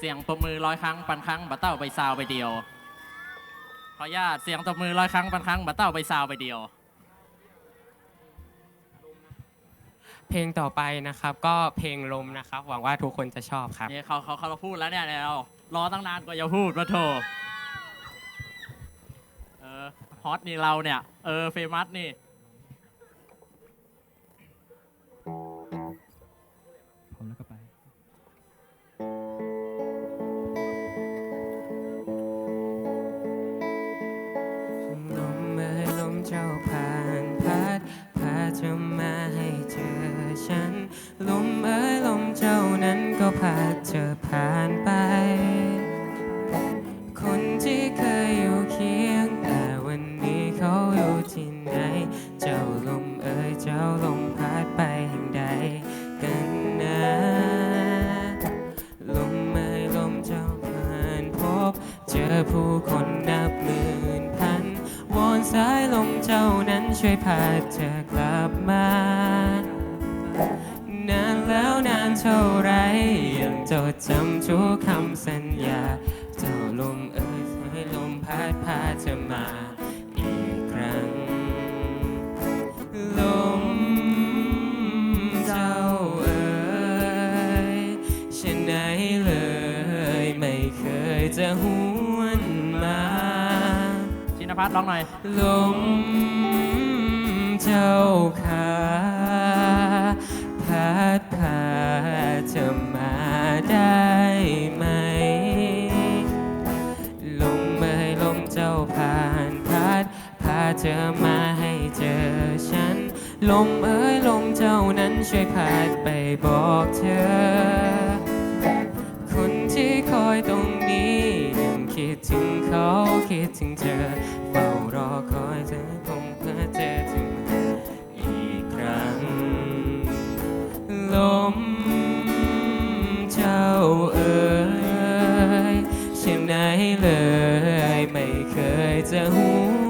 เสียงตบมือร้อยครั้งพันครั้งบัตเต้าไปซาวไปเดียว ขออนุญาตเสียงตบมือร้อยครั้งพันครั้งบัตเต้าไปซาวไปเดียว เพลงต่อไปนะครับ ก็เพลงลมนะครับ หวังว่าทุกคนจะชอบครับนี่เขาเขาเขาพูดแล้วเนี่ยเรารอตั้งนานกว่าจะพูดมาโถเออฮอตนี่เราเนี่ย เออเฟมัสนี่ ผู้คนนับหมื่นพันวอนสายลมเจ้านั้นช่วยพาเธอกลับมานานแล้วนานเท่าไร ยังจดจำทุกคำสัญญา เจ้าลมเอ่ยให้ลมพัดพาเธอมา นพัฒน์ร้องหน่อยลมเจ้าขาพัดพาเธอมาได้ไหม ลมเมื่อยลมเจ้าผ่านพัดพาเธอมาให้เจอฉัน ลมเอ้ยลมเจ้านั้นช่วยพัดไปบอกเธอ คนที่คอยตรงนี้ คิดถึงเขาคิดถึงเธอ เฝ้ารอคอยเธอคงเพื่อเจอถึงอีกครั้ง ลมเจ้าเอ๋ยเช่นไหนเลย ไม่เคยจะหู